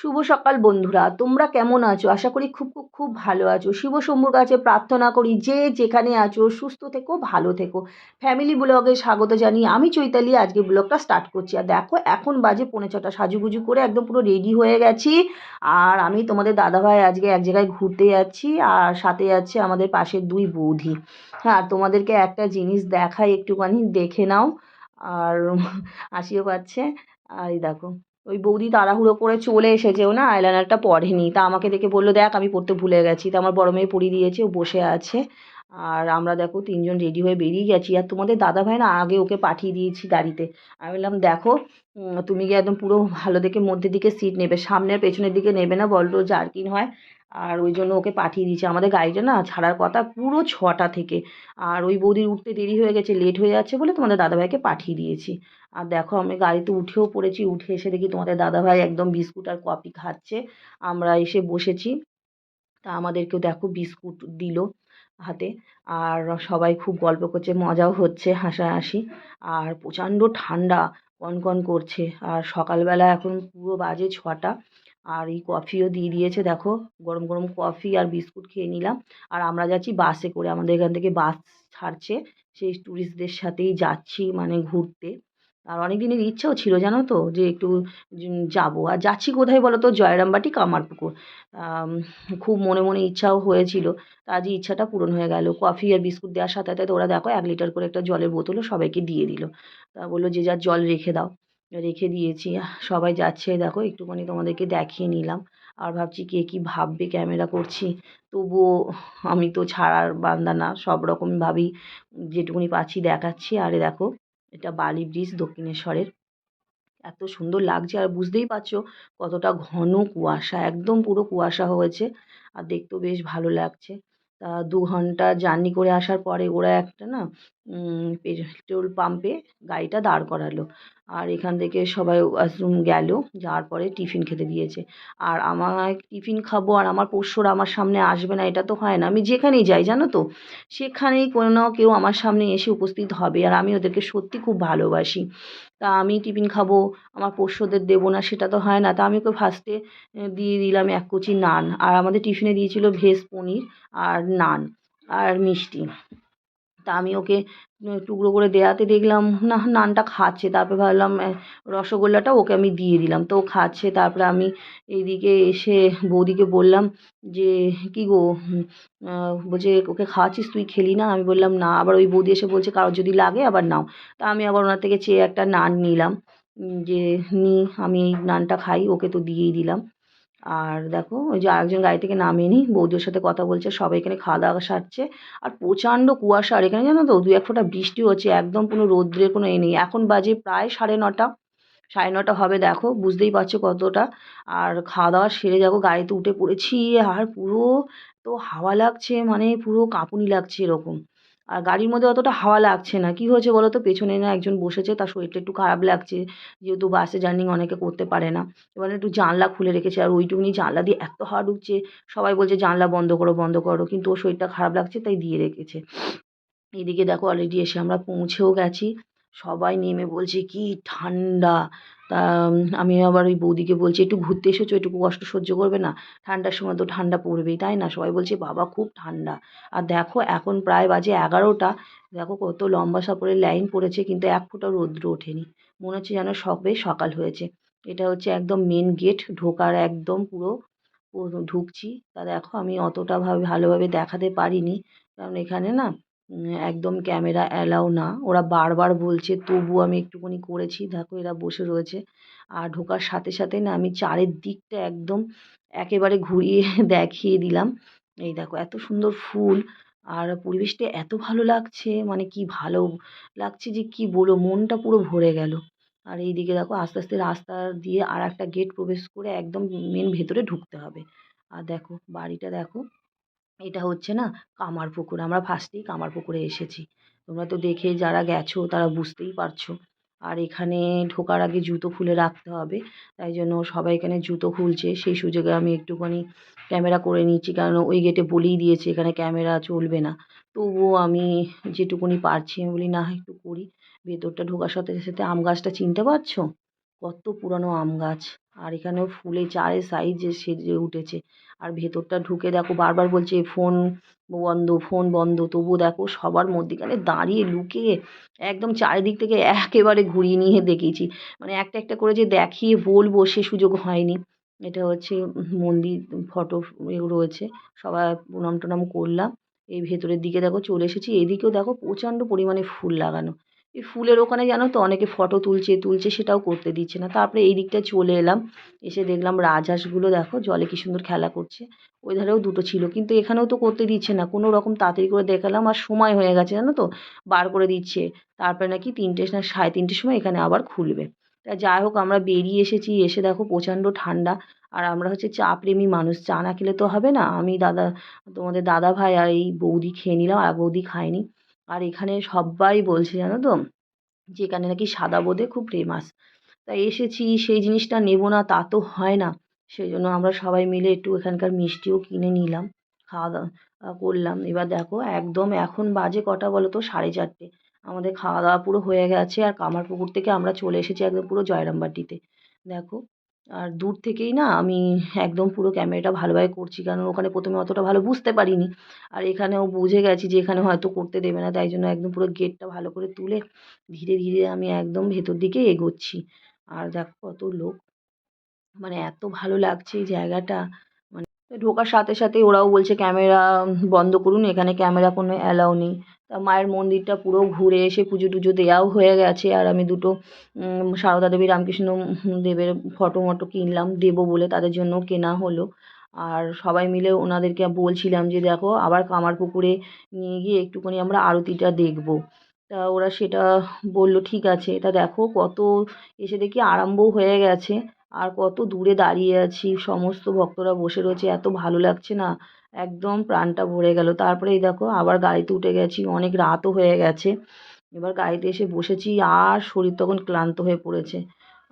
শুভ সকাল বন্ধুরা, তোমরা কেমন আছো? আশা করি খুব খুব খুব ভালো আছো। শিব শম্ভুর কাছে প্রার্থনা করি, যে যেখানে আছো, সুস্থ থেকো, ভালো থেকো। ফ্যামিলি ব্লগে স্বাগত জানিয়ে আমি চৈতালি, আজকে ব্লগটা স্টার্ট করছি। আর দেখো, এখন বাজে পৌনে ছটা, সাজুগুজু করে একদম পুরো রেডি হয়ে গেছি। আর আমি তোমাদের দাদাভাই আজকে এক জায়গায় ঘুরতে যাচ্ছি, আর সাথে যাচ্ছে আমাদের পাশের দুই বৌদি। হ্যাঁ আর তোমাদেরকে একটা জিনিস দেখাই, একটুখানি দেখে নাও। আর হাসিও পাচ্ছে। আর দেখো ওই বৌদি তাড়াহুড়ো করে চলে এসেছে ও না আইলাইনারটা পড়েনি তা আমাকে দেখে বলল, দেখ, আমি পড়তে ভুলে গেছি। তা আমার বড় মেয়ে পড়িয়ে দিয়েছে, ও বসে আছে। আর আমরা দেখো তিনজন রেডি হয়ে বেরিয়ে গেছি। আর তোমাদের দাদা ভাই না আগে ওকে পাঠিয়ে দিয়েছি গাড়িতে। আমি বললাম, দেখো তুমি গিয়ে একদম পুরো ভালো দেখে মধ্যের দিকে সিট নেবে, সামনের পেছনের দিকে নেবে না? বলতো জার্কিন হয় আর ওই জন্য ওকে পাঠিয়ে দিয়েছি। আমাদের গাড়িটা না ছাড়ার কথা পুরো ছটা থেকে। আর ওই বৌদির উঠতে দেরি হয়ে গেছে লেট হয়ে যাচ্ছে বলে তোমাদের দাদাভাইকে পাঠিয়ে দিয়েছি। আর দেখো, আমি গাড়িতে উঠেও পড়েছি, উঠে এসে দেখি তোমাদের দাদাভাই একদম বিস্কুট আর কফি খাচ্ছে। আমরা এসে বসেছি। তা আমাদেরকেও দেখো বিস্কুট দিল হাতে। আর সবাই খুব গল্প করছে, মজাও হচ্ছে, হাসাহাসি। আর প্রচণ্ড ঠান্ডা, কনকন করছে। আর সকালবেলা এখন পুরো বাজে ছটা। আর এই কফিও দিয়ে দিয়েছে, দেখো, গরম গরম কফি আর বিস্কুট খেয়ে নিলাম। আর আমরা যাচ্ছি বাসে করে, আমাদের এখান থেকে বাস ছাড়ছে, সেই ট্যুরিস্টদের সাথেই যাচ্ছি মানে ঘুরতে। আর অনেক দিনের ইচ্ছাও ছিল, জানো তো, যে একটু যাব। আর যাচ্ছি কোথায় বলো তো, জয়রামবাটি কামারপুকুর। খুব মনে মনে ইচ্ছাও হয়েছিল, তা আজই ইচ্ছাটা পূরণ হয়ে গেল। কফি আর বিস্কুট দেওয়ার সাথে সাথে ওরা দেখো, এক লিটার করে একটা জলের বোতলও সবাইকে দিয়ে দিল। তা বলল, যে যার জল রেখে দাও। রেখে দিয়েছি। সবাই যাচ্ছে, দেখো, একটুখানি তোমাদেরকে দেখিয়ে নিলাম। আর ভাবছি কে কী ভাববে, ক্যামেরা করছি। তবুও আমি তো ছাড়ার বান্দা না, সব রকমভাবেই যেটুকুনি পাচ্ছি দেখাচ্ছি। আরে দেখো, এটা বালি ব্রিজ দক্ষিণেশ্বরের। এত সুন্দর লাগছে, আর বুঝতেই পারছ কতটা ঘন কুয়াশা, একদম পুরো কুয়াশা হয়েছে। আর দেখতেও বেশ ভালো লাগছে। তা দু ঘণ্টা জার্নি করে আসার পরে ওরা একটা না পেট্রোল পাম্পে গাড়িটা দাঁড় করালো। আর এখান থেকে সবাই ওয়াশরুম গেল, যাওয়ার পরে টিফিন খেতে দিয়েছে। আর আমার টিফিন খাব আর আমার পোষ্যরা আমার সামনে আসবে না, এটা তো হয় না। আমি যেখানেই যাই, জানো তো? সেখানেই কোনো না কেউ আমার সামনে এসে উপস্থিত হবে। আর আমি ওদেরকে সত্যি খুব ভালোবাসি। তা আমি টিফিন খাব, আমার পোষ্যদের দেবো না, সেটা তো হয় না। তা আমি ওকে ফার্স্টে দিয়ে দিলাম এক কুচি নান। আর আমাদের টিফিনে দিয়েছিল ভেজ পনির আর নান আর মিষ্টি। তা আমি ওকে টুকরো করে দেওয়াতে দেখলাম, না, নানটা খাচ্ছে। তারপরে ভাবলাম রসগোল্লাটা ওকে আমি দিয়ে দিলাম। তো ও খাচ্ছে, তারপরে আমি এইদিকে এসে বৌদিকে বললাম যে, কী গো বলছে, ওকে খাওয়াচ্ছিস? তুই খেলি না? আমি বললাম, না। আবার ওই বৌদি এসে বলছে, কারোর যদি লাগে আবার নাও। তা আমি আবার ওনার থেকে চেয়ে একটা নান নিলাম যে নিই আমি এই নানটা খাই, ওকে তো দিয়েই দিলাম। আর দেখো, ওই যে আরেকজন গাড়ি থেকে নামিয়ে নিই, বৌদির সাথে কথা বলছে, সবাই এখানে খাওয়া দাওয়া সারছে। আর প্রচণ্ড কুয়াশা, আর এখানে জানো তো, দু এক ফোঁটা বৃষ্টি হচ্ছে, একদম কোনো রৌদ্রের কোনো এ নেই। এখন বাজে প্রায় সাড়ে নটা সাড়ে নটা হবে দেখো, বুঝতেই পারছ কতটা। আর খাওয়া দাওয়া সেরে যাব গাড়িতে উঠে পড়েছি, আর পুরো তো হাওয়া লাগছে মানে পুরো কাঁপুনি লাগছে এরকম। আর গাড়ির মধ্যে অতটা হাওয়া লাগছে না। কি হয়েছে বলো তো পেছনে না একজন বসেছে, তার শরীরটা একটু খারাপ লাগছে, যেহেতু বাসে জার্নি অনেকে করতে পারে না। এবার একটু জানলা খুলে রেখেছে, আর ওইটুকুনি জানলা দিয়ে এত হাওয়া ঢুকছে, সবাই বলছে, জানলা বন্ধ করো বন্ধ করো। কিন্তু ওর শরীরটা খারাপ লাগছে, তাই দিয়ে রেখেছে। এদিকে দেখো অলরেডি এসে আমরা পৌঁছেও গেছি। সবাই নেমে বলছে, কি ঠান্ডা। তা আমি আবার ওই বৌদিকে বলছি, একটু ঘুরতে এসেছ? একটু কষ্ট সহ্য করবে না? ঠান্ডার সময় তো ঠান্ডা পড়বেই, তাই না? সবাই বলছে, বাবা, খুব ঠান্ডা। আর দেখো, এখন প্রায় বাজে এগারোটা। দেখো কত লম্বা সাপড়ের লাইন পড়েছে, কিন্তু এক ফোঁটা রৌদ্র ওঠেনি। মনে হচ্ছে যেন সবে সকাল হয়েছে। এটা হচ্ছে একদম মেন গেট ঢোকার একদম পুরো ঢুকছি। তা দেখো, আমি অতটা ভাবে, ভালোভাবে দেখাতে পারিনি। কারণ এখানে না একদম ক্যামেরা অ্যালাউ না। ওরা বারবার বলছে, তবু আমি একটুখানি করেছি। দেখো, এরা বসে রয়েছে। আর ঢোকার সাথে সাথে না আমি চারের দিকটা একদম একেবারে ঘুরিয়ে দেখিয়ে দিলাম। এই দেখো, এত সুন্দর ফুল। আর পরিবেশটা এত ভালো লাগছে। মানে কি ভালো লাগছে যে কি বলব, মনটা পুরো ভরে গেল। আর এই দিকে দেখো, আস্তে আস্তে রাস্তা দিয়ে আর একটা গেট প্রবেশ করে একদম মেন ভেতরে ঢুকতে হবে। আর দেখো, বাড়িটা দেখো। এটা হচ্ছে না কামারপুকুর আমরা ফার্স্টেই কামারপুকুরে এসেছি। তোমরা তো দেখে যারা গেছো, তারা বুঝতেই পারছ। আর এখানে ঢোকার আগে জুতো খুলে রাখতে হবে। তাই জন্য সবাই এখানে জুতো খুলছে। সেই সুযোগে আমি একটুখানি ক্যামেরা করে নিচ্ছি। কারণ ওই গেটে বলেই দিয়েছে, এখানে ক্যামেরা চলবে না। তবুও আমি যেটুকুনি পারছি, আমি বলি, না, একটু করি। ভেতরটা ঢোকার সাথে সাথে আম গাছটা চিনতে পারছ? কত পুরানো আম গাছ। আর এখানেও ফুলে চারে সাইজে সেজে উঠেছে। আর ভেতরটা ঢুকে দেখো, বারবার বলছে, ফোন বন্ধ ফোন বন্ধ। তবুও দেখো সবার মধ্যিখানে দাঁড়িয়ে লুকিয়ে একদম চারিদিক থেকে একেবারে ঘুরিয়ে নিয়ে দেখিয়েছি মানে একটা একটা করে যে দেখিয়ে বলব সে সুযোগ হয়নি। এটা হচ্ছে মন্দির ফটো রয়েছে, সবাই প্রণাম টনাম করলাম। এই ভেতরের দিকে দেখো চলে এসেছি, এদিকেও দেখো প্রচণ্ড পরিমাণে ফুল লাগানো। এই ফুলের ওখানে জানো তো অনেকে ফটো তুলছে তুলছে সেটাও করতে দিচ্ছে না। তারপরে এই দিকটায় চলে এলাম, এসে দেখলাম রাজহাঁসগুলো দেখো, জলে কি সুন্দর খেলা করছে। ওই ধারেও দুটো ছিল, কিন্তু এখানেও তো করতে দিচ্ছে না। কোনো রকম তাড়াতাড়ি করে দেখালাম আর সময় হয়ে গেছে জানো তো, বার করে দিচ্ছে। তারপরে নাকি তিনটে না, সাড়ে তিনটের সময় এখানে আবার খুলবে। তা যাই হোক, আমরা বেরিয়ে এসেছি, এসে দেখো প্রচণ্ড ঠান্ডা। আর আমরা হচ্ছে চা প্রেমী মানুষ, চা না খেলে তো হবে না। আমি দাদা, তোমাদের দাদা ভাই আর এই বৌদি খেয়ে নিলাম, আর বৌদি খায়নি। আর এখানে সবাই বলছে, জানো তো? যে এখানে নাকি সাদা বোঁদে খুব ফেমাস তা এসেছি, সেই জিনিসটা নেব না, তা তো হয় না। সেই জন্য আমরা সবাই মিলে একটু এখানকার মিষ্টিও কিনে নিলাম। খাওয়া দাওয়া করলাম। এবার দেখো, একদম এখন বাজে কটা বলো তো সাড়ে চারটে। আমাদের খাওয়া দাওয়া পুরো হয়ে গেছে, আর কামারপুকুর থেকে আমরা চলে এসেছি একদম পুরো জয়রামবাটিতে। দেখো আর দূর থেকেই না আমি একদম পুরো ক্যামেরাটা ভালোভাবে করছি। কারণ ওখানে প্রথমে অতটা ভালো বুঝতে পারিনি। আর এখানেও বুঝে গেছি যে এখানে হয়তো করতে দেবে না। তাই জন্য একদম পুরো গেটটা ভালো করে তুলে ধীরে ধীরে আমি একদম ভেতর দিকে এগোচ্ছি। আর দেখো কত লোক। মানে এত ভালো লাগছে এই জায়গাটা। ঢোকার সাথে সাথে ওরাও বলছে ক্যামেরা বন্ধ করুন, এখানে ক্যামেরা কোনো অ্যালাউ নেই। তা মায়ের মন্দিরটা পুরো ঘুরে এসে পুজো টুজো দেওয়াও হয়ে গেছে, আর আমি দুটো সারদা দেবী রামকৃষ্ণ দেবের ফটো মটো কিনলাম, দেবো বলে তাদের জন্য কেনা হলো। আর সবাই মিলে ওনাদেরকে বলছিলাম যে দেখো, আবার কামারপুকুরে নিয়ে গিয়ে একটুখানি আমরা আরতিটা দেখব। তা ওরা সেটা বলল, ঠিক আছে তা দেখো কত, এসে দেখি আরম্ভও হয়ে গেছে। আর কত দূরে দাঁড়িয়ে আছি, সমস্ত ভক্তরা বসে রয়েছে, এত ভালো লাগছে না। একদম প্রাণটা ভরে গেল। তারপরে এই দেখো, আবার গাড়িতে উঠে গেছি, অনেক রাতও হয়ে গেছে। এবার গাড়িতে এসে বসেছি, আর শরীর তখন ক্লান্ত হয়ে পড়েছে।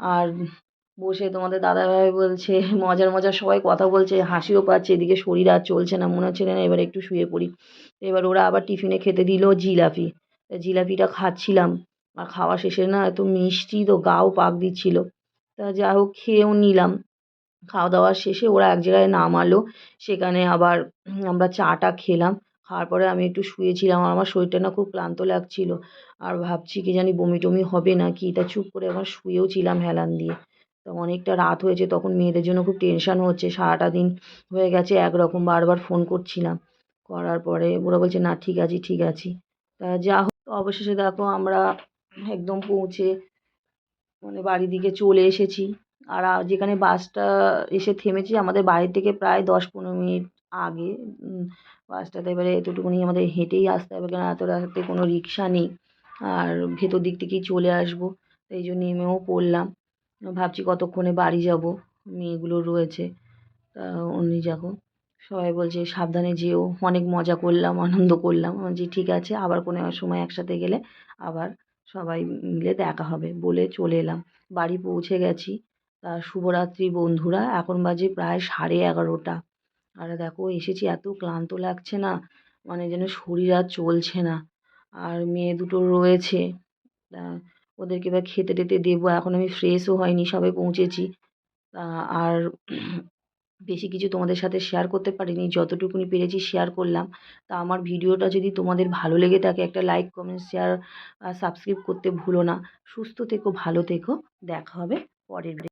আর বসে তোমাদের দাদাভাই বলছে, মজার মজার সবাই কথা বলছে, হাসিও পাচ্ছে, এদিকে শরীর আর চলছে না, মনে হচ্ছে না এবার একটু শুয়ে পড়ি। এবার ওরা আবার টিফিনে খেতে দিল জিলাপি। জিলাপিটা খাচ্ছিলাম। আর খাওয়া শেষে না এত মিষ্টি তো, গাও পাক দিচ্ছিল। তা যা হোক, খেয়েও নিলাম। খাওয়া দাওয়া শেষে ওরা এক জায়গায় নামালো। সেখানে আবার আমরা চাটা খেলাম। খাওয়ার পরে আমি একটু শুয়েছিলাম। আর আমার শরীরটা না খুব ক্লান্ত লাগছিল। আর ভাবছি কি জানি বমি টমি হবে না কি? তা চুপ করে আমার শুয়েও ছিলাম হেলান দিয়ে। তো অনেকটা রাত হয়েছে, তখন মেয়েদের জন্য খুব টেনশান হচ্ছে। সারাটা দিন হয়ে গেছে একরকম বারবার ফোন করছিলাম। করার পরে ওরা বলছে, না, ঠিক আছি ঠিক আছি। তা যা হোক, অবশেষে দেখো আমরা একদম পৌঁছে মানে বাড়ির দিকে চলে এসেছি। আর যেখানে বাসটা এসে থেমেছে, আমাদের বাড়ি থেকে প্রায় দশ পনেরো মিনিট আগে। বাসটাতে এবারে এতটুকুনি আমাদের হেঁটেই আসতে হবে কেন এত রাতে কোনো রিক্সা নেই। আর ভেতর দিক থেকেই চলে আসব এই জন্য নেমেও পড়লাম। ভাবছি কতক্ষণে বাড়ি যাব, মেয়েগুলো রয়েছে। তা উনি যখন সবাই বলছে সাবধানে যেও। অনেক মজা করলাম, আনন্দ করলাম। বলছি ঠিক আছে, আবার কোনো সময় একসাথে গেলে আবার সবাই মিলে দেখা হবে বলে চলে এলাম। বাড়ি পৌঁছে গেছি। তা শুভরাত্রি বন্ধুরা, এখন বাজে প্রায় সাড়ে এগারোটা। আর দেখো, এসেছি, এত ক্লান্ত লাগছে না মানে যেন শরীর আর চলছে না। আর মেয়ে দুটো রয়েছে। ওদেরকে এবার খেতে টেতে দেবো। এখন আমি ফ্রেশও হয়নি, সবে পৌঁছেছি। আর বেশি কিছু তোমাদের সাথে শেয়ার করতে পারিনি, যতটুকুনি পেরেছি শেয়ার করলাম। তা আমার ভিডিওটা যদি তোমাদের ভালো লেগে থাকে, একটা লাইক কমেন্ট শেয়ার সাবস্ক্রাইব করতে ভুলো না। সুস্থ থেকো, ভালো থেকো। দেখা হবে পরের